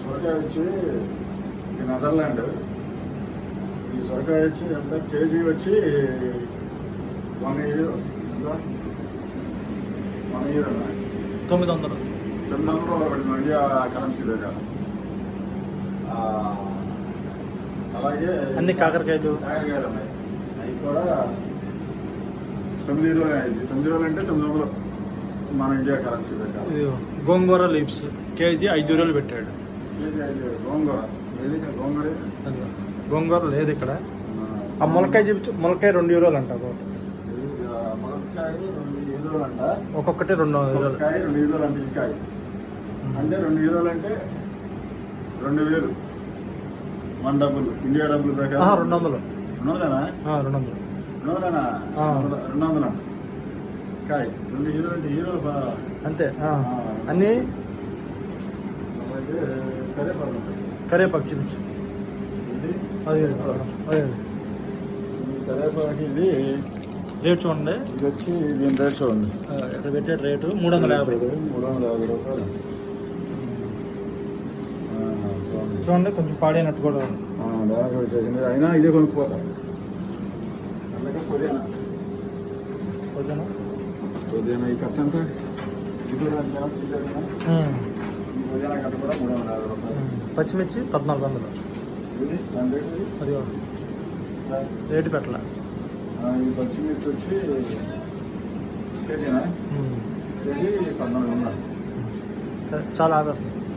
సొరకాయ వచ్చి ఇది నెదర్లాండ్ ఈ సొరకాయ వచ్చి ఎంత కేజీ వచ్చి వన్ ఇయర్ వన్ ఇయర్ తొమ్మిది వందలు. తొమ్మిది వందలు పడుతుంది ఇండియా కరెన్సీ దగ్గర అలాగే అన్ని కాకరకాయలు. కాకరకాయలు ఉన్నాయి. అవి కూడా తొమ్మిది రోజులు అయింది. తొమ్మిది రోజులు అంటే తొమ్మిది వందలు. మన ఇండియా కరెన్సీ ఇది గోంగూర లీవ్స్ కేజీ ఐదు రూపాయలు పెట్టాడు. ఇది అది గోంగూర. ఏది గోంగూర గోంగూర లేదు ఇక్కడ. ఆ ములకాయ చూపించు ములకాయ రెండు యూరోలు అంట ఒకటి మునక్కాయ రెండు ఈరోలు అంట. ఒక్కొక్కటి రెండు యూరోలు. మునక్కాయ రెండు ఈరోలు అంటే ఈ కాయ. అంటే రెండు ఈరోలు అంటే రెండు వేలు. మన డబ్బులు ఇండియా డబ్బులు ప్రకారం. రెండు వందలు. రెండు వందలేనా రెండు వందలు. రెండు వందలేనా. రెండు వందలు అంట. కాయ రెండు హీరోలు అంటే హీరోలు బా- అంతే. అన్నీ? కరేపాకు చూపించు అది అదే కరేపాకు ఇది. రేట్ చూడండి. ఇది వచ్చి దీని రేట్ చూడండి. ఇక్కడ పెట్టే రేటు? మూడు వందల యాభై మూడు వందల యాభై రూపాయలు. చూడండి. కొంచెం పాడైనట్టు కూడా చేసింది. అయినా ఇదే కొనుక్కోతాం అలాగే పుదీనా పుదీనా ఉమ్. ఈ రూపాయలు. ఉమ్. పచ్చిమిర్చి పద్నాలుగు వందలు? అది రేటు పెట్టలే. పచ్చిమిర్చి వచ్చి కేజీనా. కేజీ పద్నాలుగు వందలు. చాలా ఆపేస్తుంది